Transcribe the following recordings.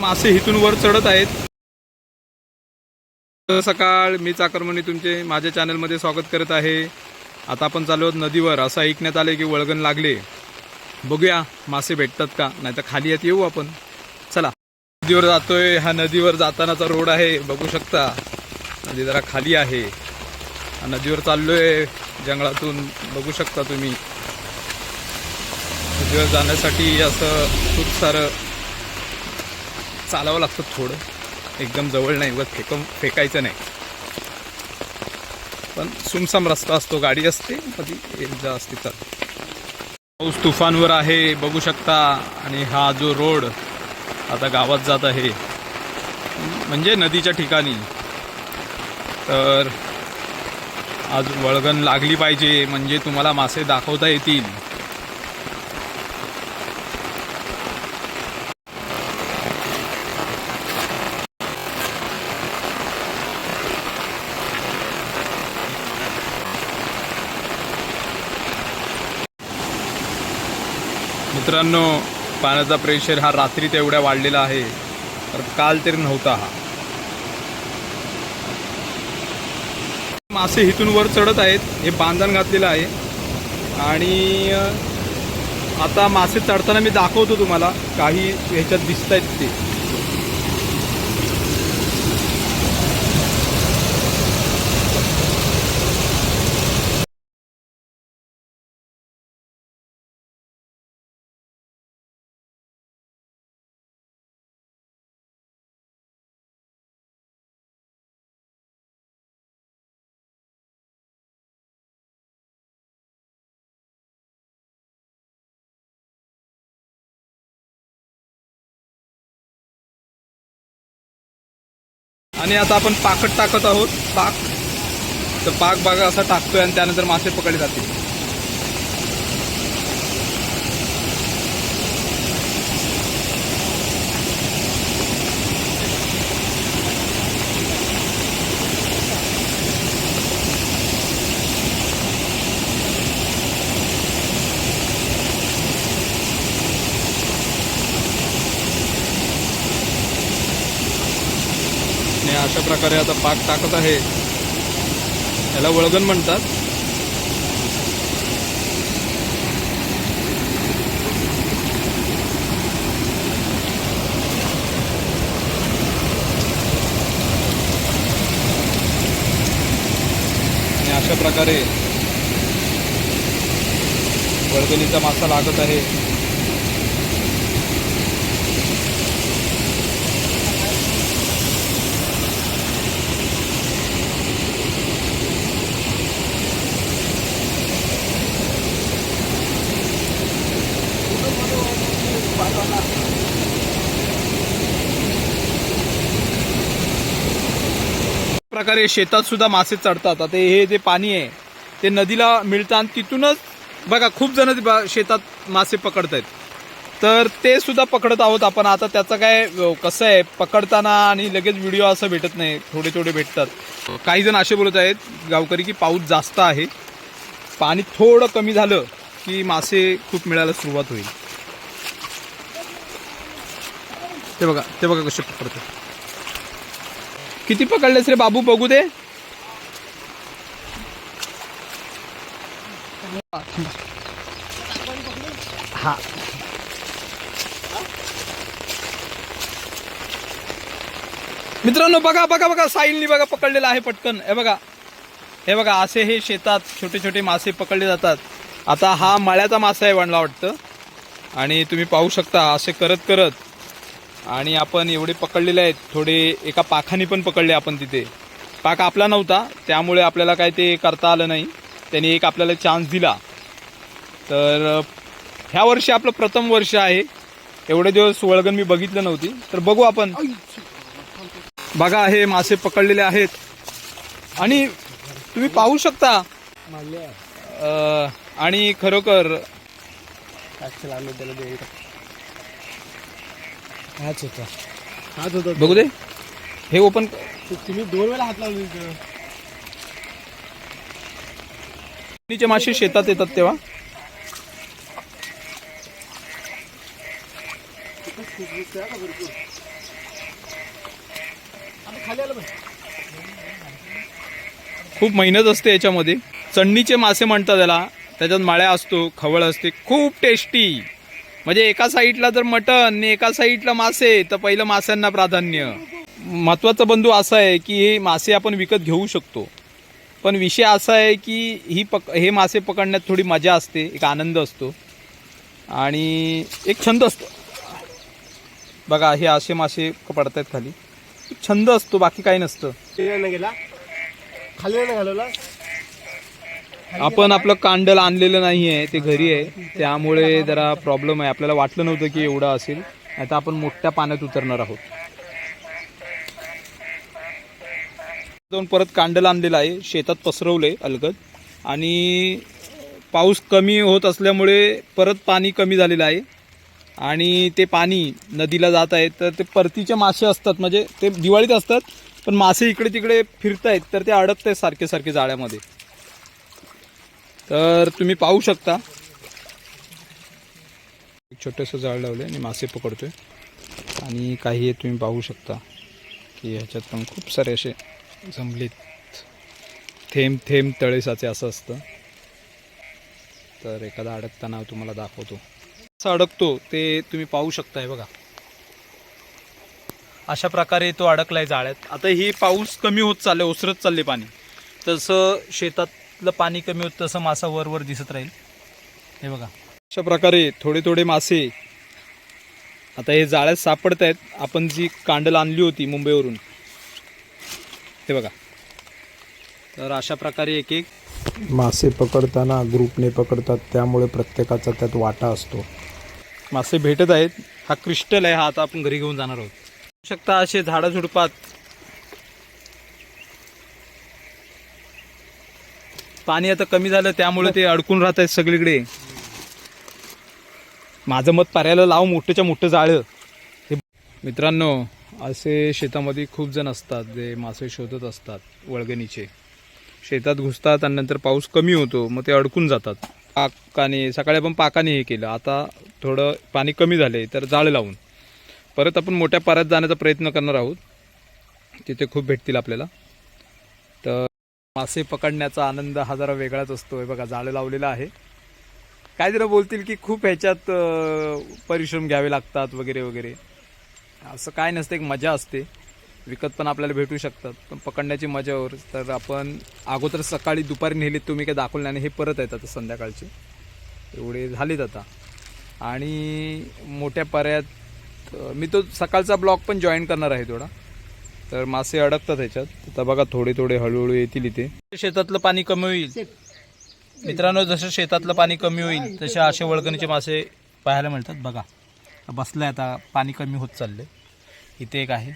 मासे इथून वर चढत आहेत. सकाळ मी चाकरमणी तुमचे माझ्या चॅनलमध्ये स्वागत करत आहे. आता आपण चालू आहोत नदीवर असं ऐकण्यात आले की वळगण लागले. बघूया मासे भेटतात का? नाही तर खाली येत येऊ आपण. चला. नदीवर जातोय. हा नदीवर जातानाचा रोड आहे. बघू शकता. नदी जरा खाली आहे. नदीवर चाललोय जंगलातून. बघू शकता तुम्ही. नदीवर जाण्यासाठी असं खूप सारं चालावं लागतं थोडं. एकदम जवळ नाही व फेकून फेकायचं नाही. पण सुमसाम रस्ता असतो गाडी असते कधी एक जा असते तर. पाऊस तुफानवर आहे बघू शकता. आणि हा जो रोड आता गावात जात आहे म्हणजे नदीच्या ठिकाणी. तर आज वळगण लागली पाहिजे म्हणजे तुम्हाला मासे दाखवता येतील. मित्रांनो पाण्याचा प्रेशर हा रात्री तेवढ्या वाढलेला आहे तर काल तरी नव्हता हा. मासे इथून वर चढत आहेत हे बांधण घातलेलं आहे. आणि आता मासे चढताना मी दाखवतो तुम्हाला काही ह्याच्यात दिसत आहेत ते. आणि आता आपण पाकट टाकत आहोत. पाक. तर पाक बागा असा टाकतोय आणि त्यानंतर मासे पकडले जातील. अशा प्रकारे आता पाक टाकत आहे. याला वळगण म्हणतात. आणि अशा प्रकारे वळगणीचा मासा लागत आहे. प्रकारे शेतात सुद्धा मासे चढतात. आता हे जे पाणी आहे ते नदीला मिळतं आणि तिथूनच बघा खूप जण ते शेतात मासे पकडत आहेत तर ते सुद्धा पकडत आहोत आपण. आता त्याचं काय कसं आहे? पकडताना आणि लगेच व्हिडिओ असं भेटत नाही. थोडे थोडे भेटतात. काही जण असे बोलत आहेत गावकरी की पाऊस जास्त आहे. पाणी थोडं कमी झालं की मासे खूप मिळायला सुरुवात होईल. ते बघा ते बघा कसे पकडतात. किती पकडलेस रे बाबू? बघू दे. हा. मित्रांनो बघा बघा बघा साईलनी बघा पकडलेलं आहे पटकन. हे बघा. हे बघा असे हे शेतात छोटे छोटे मासे पकडले जातात. आता हा मळ्याचा मासा आहे म्हणला वाटतं. आणि तुम्ही पाहू शकता असे करत करत आणि आपण एवढे पकडलेले आहेत थोडे एका पाखाने पण पकडले आपण तिथे. पाक आपला नव्हता त्यामुळे आपल्याला काय ते करता आलं नाही. त्याने एक आपल्याला चान्स दिला. तर ह्या वर्षी आपलं प्रथम वर्ष आहे. एवढे दिवस वळगण मी बघितलं नव्हती. तर बघू आपण. बघा हे मासे पकडलेले आहेत. आणि तुम्ही पाहू शकता. आणि खरोखर हाच होता. हाच होता बघू दे. हे ओपन तुम्ही दोन वेळा हात लावले मासे शेतात येतात तेव्हा. खाली आलं पण खूप मेहनत असते याच्यामध्ये. चणणीचे मासे म्हणतात त्याला. त्याच्यात माळ्या असतो खवळ असते. खूप टेस्टी म्हणजे एका साईडला जर मटन आणि एका साईडला मासे तर पहिलं माशांना प्राधान्य. महत्त्वाचा बंधू असा आहे की हे मासे आपण विकत घेऊ शकतो. पण विषय असा आहे की ही पक हे मासे पकडण्यात थोडी मजा असते एक आनंद असतो. आणि एक छंद असतो. बघा हे असे मासे पडत आहेत खाली छंद असतो बाकी काही नसतं. ते गेला. खाली नाही घालवला. आपण आपलं कांडल आणलेलं नाही आहे ते घरी आहे. त्यामुळे जरा प्रॉब्लेम आहे. आपल्याला वाटलं नव्हतं की एवढं असेल. आता आपण मोठ्या पाण्यात उतरणार आहोत. परत कांडल आणलेलं आहे. शेतात पसरवले अलगद. आणि पाऊस कमी होत असल्यामुळे परत पाणी कमी झालेलं आहे. आणि ते पाणी नदीला जात आहे. तर ते परतीचे मासे असतात. म्हणजे ते दिवाळीत असतात. पण मासे इकडे तिकडे फिरतायत. तर ते अडकत आहेत सारखे सारखे जाळ्यामध्ये. तर तुम्ही पाहू शकता. एक छोटंसं जाळ लावलं आणि मासे पकडतोय. आणि काही हे तुम्ही पाहू शकता की ह्याच्यात पण खूप सारे असे जमलेत. थेंब थेंब तळेसाचे असं असतं. तर एखादा अडकताना तुम्हाला दाखवतो. असं अडकतो ते तुम्ही पाहू शकताय बघा. अशा प्रकारे तो अडकलाय जाळ्यात. आता ही पाऊस कमी होत चालले ओसरत चालले पाणी. तसं शेतात शेतातलं पाणी कमी होत तसं मासा वर वर दिसत राहील. हे बघा. अशा प्रकारे थोडे थोडे मासे आता हे जाळ्यात सापडत आहेत. आपण जी कांडल आणली होती मुंबईवरून हे बघा. तर अशा प्रकारे एक एक मासे पकडताना ग्रुपने पकडतात त्यामुळे प्रत्येकाचा त्यात वाटा असतो. मासे भेटत आहेत. हा क्रिस्टल आहे हा आता आपण घरी घेऊन जाणार आहोत. शकता असे झाडं पाणी आता कमी झालं त्यामुळे ते अडकून राहत आहेत सगळीकडे. माझं मत पाऱ्याला लाव मोठंच्या मोठं जाळं. हे मित्रांनो असे शेतामध्ये खूप जण असतात जे मासे शोधत असतात वळगणीचे. शेतात घुसतात आणि नंतर पाऊस कमी होतो मग ते अडकून जातात. पाकाने सकाळी आपण पाकाने हे केलं. आता थोडं पाणी कमी झाले तर जाळं लावून. परत आपण मोठ्या पाऱ्यात जाण्याचा प्रयत्न करणार आहोत. तिथे खूप भेटतील आपल्याला. तर मासे पकडण्याचा आनंद हा जरा वेगळाच असतो. हे बघा जाळं लावलेलं आहे. काय जरा बोलतील की खूप ह्याच्यात परिश्रम घ्यावे लागतात वगैरे वगैरे. असं काय नसतं एक मजा असते. विकत पण आपल्याला भेटू शकतात पण पकडण्याची मजावर. तर आपण अगोदर सकाळी दुपारी नेलीत तुम्ही काय दाखवलं आणि हे परत येतात आता संध्याकाळचे. एवढे झालेत आता. आणि मोठ्या पर्यात मी तो सकाळचा ब्लॉग पण जॉईन करणार आहे थोडा. तर मासे अडकतात ह्याच्यात. आता बघा थोडे थोडे हळूहळू येतील इथे. शेतातलं पाणी कमी होईल. मित्रांनो जसं शेतातलं पाणी कमी होईल तसे असे वळगणीचे मासे पाहायला मिळतात. बघा बसलं आता पाणी कमी होत चाललंय. इथे एक आहे.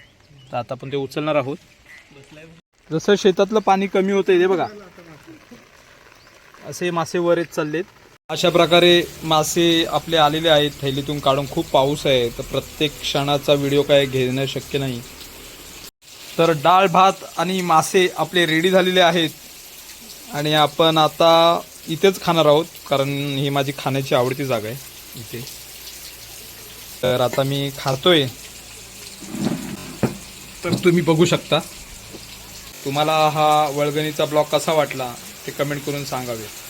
तर आता आपण ते उचलणार आहोत. जसं शेतातलं पाणी कमी होतंय ते बघा. असे मासे वर येत चाललेत. अशा प्रकारे मासे आपले आलेले आहेत. थैलीतून काढून खूप पाऊस आहे. तर प्रत्येक क्षणाचा व्हिडिओ काय घेणं शक्य नाही. तर डाळ भात आणि मासे आपले रेडी झालेले आहेत. आणि आपण आता इथेच खाणार आहोत कारण ही माझी खाण्याची आवडती जागा आहे इथे. तर आता मी खातोय. तर तुम्ही बघू शकता. तुम्हाला हा वळगणीचा ब्लॉग कसा वाटला ते कमेंट करून सांगावे.